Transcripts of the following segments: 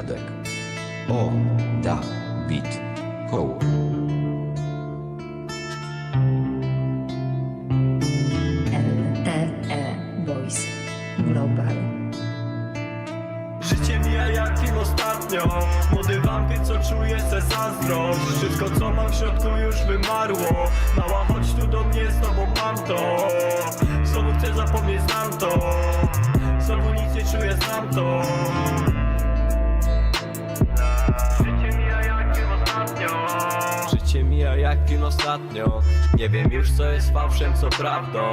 Jadek. O, da, bit, koło. LTE Boys Global. Życie mija jak film ostatnio Młody wampir co czuję se zazdrość Wszystko co mam w środku już wymarło Mała chodź tu do mnie z tobą mam to Znowu chcę zapomnieć znam to Znowu nic nie czuję znam to Życie mija jak film ostatnio? Nie wiem już co jest fałszem, co prawdą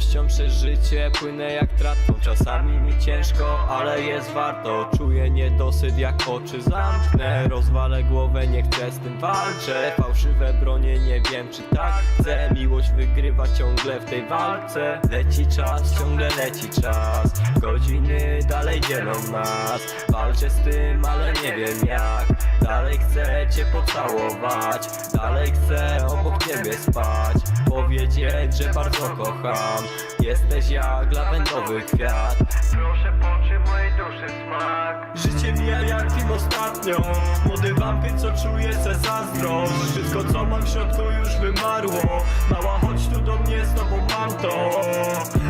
Miłością przez życie płynę jak tratwą Czasami mi ciężko, ale jest warto. Czuję niedosyt jak oczy zamknę. Rozwalę głowę, nie chcę z tym walczę. Fałszywe bronie, nie wiem czy tak chcę. Miłość wygrywa ciągle w tej walce. Leci czas, ciągle leci czas. Godziny dalej dzielą nas. Walczę z tym, ale nie wiem jak. Dalej chcę cię pocałować. Dalej chcę obok ciebie spać. Powiedzieć, że bardzo kocham Jesteś jak lawendowy kwiat. Proszę poczuj mojej duszy smak. Życie mija jak film ostatnio. Młody wampir, co czuje se zazdrość Wszystko co mam w środku już wymarło. Mała, chodź tu do mnie, z tobą mam to.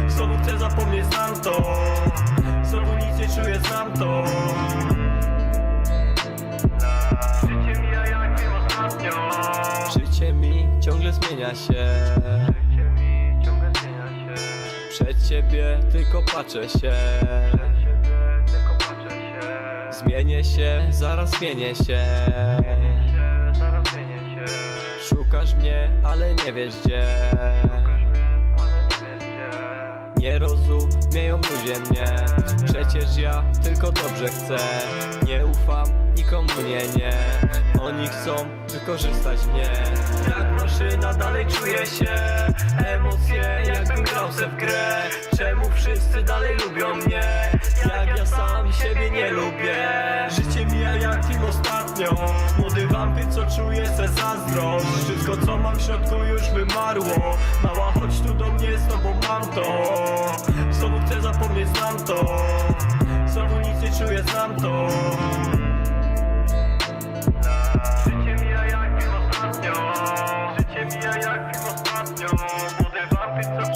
Znowu chcę zapomnieć, znam to. Znowu nic nie czuję, znam to. Życie mija jak film ostatnio. Życie mi ciągle zmienia się Przed ciebie tylko patrzę się. Zmienię się, zaraz zmienię się. Szukasz mnie, ale nie wiesz gdzie. Nie rozumieją ludzie mnie. Przecież ja tylko dobrze chcę. Nie ufam nikomu, nie, nie. Oni chcą wykorzystać mnie. Jak maszyna dalej czuję się. Emocje jakbym grał se w grę. Czemu wszyscy dalej lubią mnie? Jak ja sam siebie nie lubię. Życie mija jak film ostatnio. Młody wampir, co czuje se zazdrość Wszystko co mam w środku już wymarło. Mała, chodź tu do mnie, z tobą mam to. Znowu chcę zapomnieć, znam to. Znowu nic nie czuję, znam to. Życie mija jak film ostatnio. Życie mija jak film ostatnio. Młody wampir, co